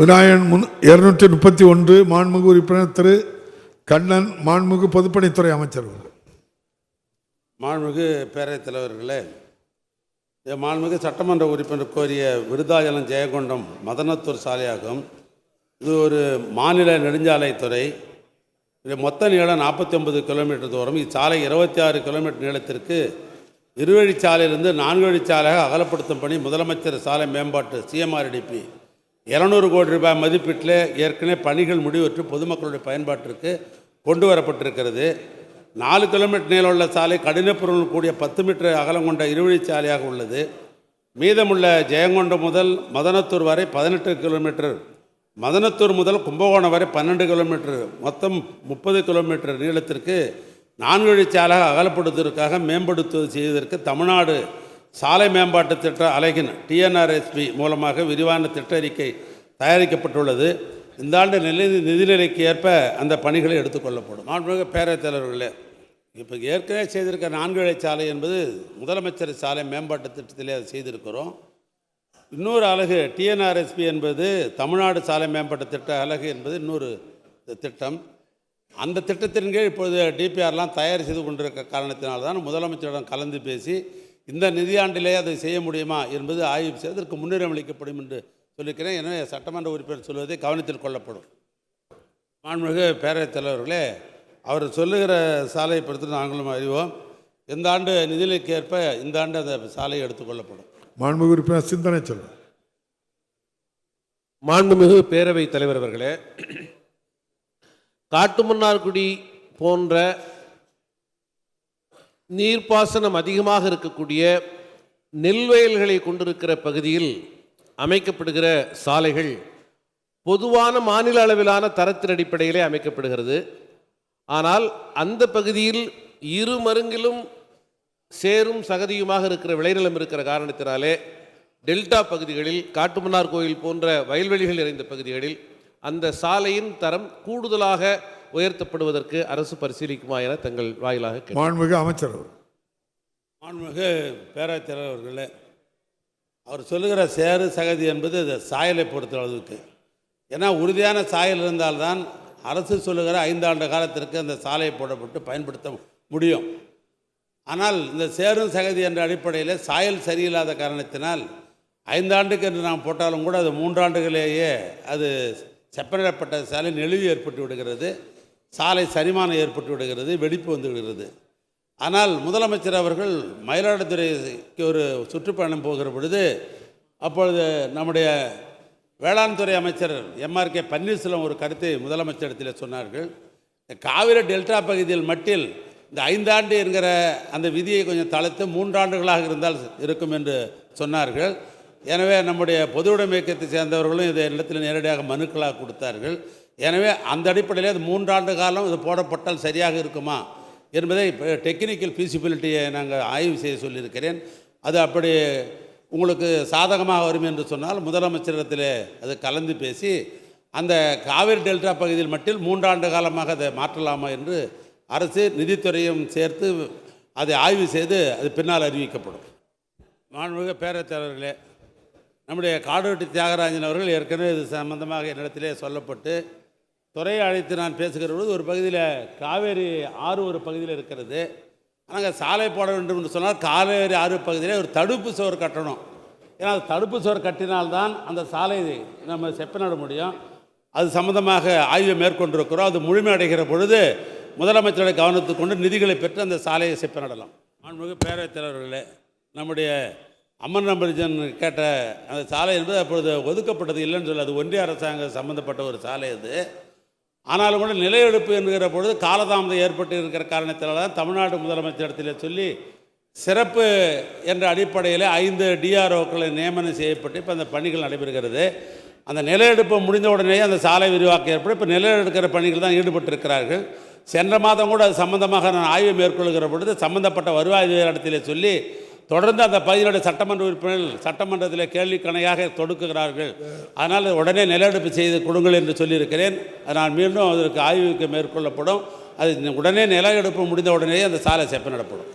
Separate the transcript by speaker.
Speaker 1: விநாயகன் முன் இருநூற்றி முப்பத்தி ஒன்று மாண்புமிகு உறுப்பினர் திரு கண்ணன் மாண்புமிகு பொதுப்பணித்துறை அமைச்சர்
Speaker 2: மாண்புமிகு பேரவைத் தலைவர்களே மாண்புமிகு சட்டமன்ற உறுப்பினர் கோரிய விருதாச்சலம் ஜெயகொண்டம் மதனத்தூர் சாலையாகும். இது ஒரு மாநில நெடுஞ்சாலைத்துறை. இது மொத்த நீளம் நாற்பத்தி ஒன்பது கிலோமீட்டர் தூரம். இச்சாலை இருபத்தி ஆறு கிலோமீட்டர் நீளத்திற்கு இருவழிச்சாலையிலிருந்து நான்கு வழிச்சாலையாக அகலப்படுத்தும் பணி முதலமைச்சர் சாலை மேம்பாட்டு சிஎம்ஆர்டிபி இரநூறு கோடி ரூபாய் மதிப்பீட்டில் ஏற்கனவே பணிகள் முடிவுற்று பொதுமக்களுடைய பயன்பாட்டிற்கு கொண்டு வரப்பட்டிருக்கிறது. நாலு கிலோமீட்டர் நீளம் உள்ள சாலை கடினப்பொருள் கூடிய பத்து மீட்டர் அகலம் கொண்ட இருவழிச்சாலையாக உள்ளது. மீதமுள்ள ஜெயங்கொண்டம் முதல் மதனத்தூர் வரை பதினெட்டு கிலோமீட்டர் மதனத்தூர் முதல் கும்பகோணம் வரை பன்னெண்டு கிலோமீட்டர் மொத்தம் முப்பது கிலோமீட்டர் நீளத்திற்கு நான்கு வழிச்சாலையாக அகலப்படுத்துவதற்காக மேம்படுத்துவது செய்வதற்கு தமிழ்நாடு சாலை மேம்பாட்டு திட்ட அலகின் டிஎன்ஆர்எஸ்பி மூலமாக விரிவான திட்ட அறிக்கை தயாரிக்கப்பட்டுள்ளது. இந்த ஆண்டு நிலை நிதிநிலைக்கு ஏற்ப அந்த பணிகளை எடுத்துக்கொள்ளப்படும். மாண்புமிகு பேரவைத் தலைவர்களே இப்போ ஏற்கனவே செய்திருக்க நான்கு சாலை என்பது முதலமைச்சர் சாலை மேம்பாட்டு திட்டத்திலே அதை செய்திருக்கிறோம். இன்னொரு அலகு டிஎன்ஆர்எஸ்பி என்பது தமிழ்நாடு சாலை மேம்பாட்டு திட்ட அலகு என்பது இன்னொரு திட்டம். அந்த திட்டத்தின் கீழ் இப்பொழுது டிபிஆர்லாம் தயார் செய்து கொண்டிருக்க காரணத்தினால்தான் முதலமைச்சரிடம் கலந்து பேசி இந்த நிதியாண்டிலே அதை செய்ய முடியுமா என்பது ஆய்வு செய்து அதற்கு முன்னுரிமை அளிக்கப்படும் என்று சொல்லியிருக்கிறேன். எனவே சட்டமன்ற உறுப்பினர் சொல்வதை கவனத்தில் கொள்ளப்படும். மாண்புமிகு பேரவைத் தலைவர்களே அவர் சொல்லுகிற சாலையை பொறுத்து நாங்களும் அறிவோம். இந்த ஆண்டு நிதிநிலைக்கு ஏற்ப இந்த ஆண்டு அந்த சாலை எடுத்துக்கொள்ளப்படும்
Speaker 1: மாண்புமிகு உறுப்பினர் சிந்தனை செல்வன்.
Speaker 3: மாண்புமிகு பேரவைத் தலைவர் அவர்களே காட்டுமன்னார்குடி போன்ற நீர்ப்பாசனம் அதிகமாக இருக்கக்கூடிய நெல்வயல்களை கொண்டிருக்கிற பகுதியில் அமைக்கப்படுகிற சாலைகள் பொதுவான மாநில அளவிலான தரத்தின் அடிப்படையிலே அமைக்கப்படுகிறது. ஆனால் அந்த பகுதியில் இரு மருங்கிலும் சேரும் சகதியுமாக இருக்கிற விளைநிலம் இருக்கிற காரணத்தினாலே டெல்டா பகுதிகளில் காட்டுமன்னார் கோயில் போன்ற வயல்வெளிகள் நிறைந்த பகுதிகளில் அந்த சாலையின் தரம் கூடுதலாக உயர்த்தப்படுவதற்கு அரசு பரிசீலிக்குமா என தங்கள் வாயிலாக
Speaker 1: மாண்புமிகு அமைச்சர் அவர்கள்.
Speaker 2: மாண்புமிகு பேரவைத் தலைவர்களே அவர் சொல்லுகிற சேறு சகதி என்பது அது சாயலை பொறுத்த அளவுக்கு. ஏன்னா உறுதியான சாயல் இருந்தால்தான் அரசு சொல்லுகிற ஐந்தாண்டு காலத்திற்கு அந்த சாலை போடப்பட்டு பயன்படுத்த முடியும். ஆனால் இந்த சேரும் சகதி என்ற அடிப்படையில் சாயல் சரியில்லாத காரணத்தினால் ஐந்தாண்டுக்கு என்று நாம் போட்டாலும் கூட அது மூன்றாண்டுகளிலேயே அது செப்பனிடப்பட்ட சாலை நெளிவு ஏற்பட்டு விடுகிறது. சாலை சரிமானம் ஏற்பட்டு விடுகிறது வெடிப்பு வந்து விடுகிறது. ஆனால் முதலமைச்சர் அவர்கள் மயிலாடுதுறைக்கு ஒரு சுற்றுப்பயணம் போகிற பொழுது அப்பொழுது நம்முடைய வேளாண் துறை அமைச்சர் எம்ஆர்கே பன்னீர்செல்வம் ஒரு கருத்தை முதலமைச்சரிடத்தில் சொன்னார்கள். இந்த காவிரி டெல்டா பகுதியில் மட்டில் இந்த ஐந்தாண்டு என்கிற அந்த விதியை கொஞ்சம் தளர்த்து மூன்றாண்டுகளாக இருந்தால் இருக்கும் என்று சொன்னார்கள். எனவே நம்முடைய பொது உடைமை இயக்கத்தை சேர்ந்தவர்களும் இதை இடத்தில் நேரடியாக மனுக்களாக கொடுத்தார்கள். எனவே அந்த அடிப்படையில் அது மூன்றாண்டு காலம் இது போடப்பட்டால் சரியாக இருக்குமா என்பதை டெக்னிக்கல் ஃபீசிபிலிட்டியை நாங்கள் ஆய்வு செய்ய சொல்லியிருக்கிறேன். அது அப்படி உங்களுக்கு சாதகமாக வரும் என்று சொன்னால் முதலமைச்சரிடத்தில் அது கலந்து பேசி அந்த காவிரி டெல்டா பகுதியில் மட்டும் மூன்றாண்டு காலமாக அதை மாற்றலாமா என்று அரசு நிதித்துறையும் சேர்த்து அதை ஆய்வு செய்து அது பின்னால் அறிவிக்கப்படும். மாண்புமிகு பேரவைத் தலைவர்களே நம்முடைய காடுவெட்டி தியாகராஜன் அவர்கள் ஏற்கனவே இது சம்பந்தமாக என்னிடத்திலே சொல்லப்பட்டு துறையை அழைத்து நான் பேசுகிற பொழுது ஒரு பகுதியில் காவேரி ஆறு ஒரு பகுதியில் இருக்கிறது. ஆனால் சாலை போட வேண்டும் என்று சொன்னால் காவேரி ஆறு பகுதியில் ஒரு தடுப்பு சுவர் கட்டணும். ஏன்னா அது தடுப்பு சுவர் கட்டினால்தான் அந்த சாலை நம்ம செப்பனிட முடியும். அது சம்பந்தமாக ஆய்வை மேற்கொண்டிருக்கிறோம். அது முழுமையடைகிற பொழுது முதலமைச்சருடைய கவனத்துக்கு கொண்டு நிதிகளை பெற்று அந்த சாலையை செப்பனிடலாம் மாண்புமிகு பேரவைத் தலைவர்களே நம்முடைய அம்மன் நம்பரிஜன் கேட்ட அந்த சாலை என்பது அப்பொழுது ஒதுக்கப்பட்டது இல்லைன்னு சொல்லி அது ஒன்றிய அரசாங்கம் சம்பந்தப்பட்ட ஒரு சாலை அது. ஆனாலும் கூட நிலையெடுப்பு என்கிற பொழுது காலதாமதம் ஏற்பட்டு இருக்கிற காரணத்தினால தான் தமிழ்நாடு முதலமைச்சரிடத்தில் சொல்லி சிறப்பு என்ற அடிப்படையில் ஐந்து டிஆர்ஓக்களை நியமனம் செய்யப்பட்டு இப்போ அந்த பணிகள் நடைபெறுகிறது. அந்த நிலையெடுப்பு முடிந்த உடனே அந்த சாலை விரிவாக்கம் ஏற்படும். இப்போ நிலையெடுக்கிற பணிகள் தான் ஈடுபட்டிருக்கிறார்கள். சென்ற மாதம் கூட அது சம்பந்தமாக நான் ஆய்வு மேற்கொள்கிற பொழுது சம்பந்தப்பட்ட வருவாய் இடத்திலே சொல்லி தொடர்ந்து அந்த பகுதியினுடைய சட்டமன்ற உறுப்பினர்கள் சட்டமன்றத்தில் கேள்வி கணையாக தொடுக்குகிறார்கள் அதனால் உடனே நிலநடுப்பு செய்து கொடுங்கள் என்று சொல்லியிருக்கிறேன். நான் மீண்டும் அதற்கு ஆய்வுக்கு மேற்கொள்ளப்படும். அது உடனே நில எடுப்பு முடிந்த உடனே அந்த சாலை செப்ப நடப்படும்.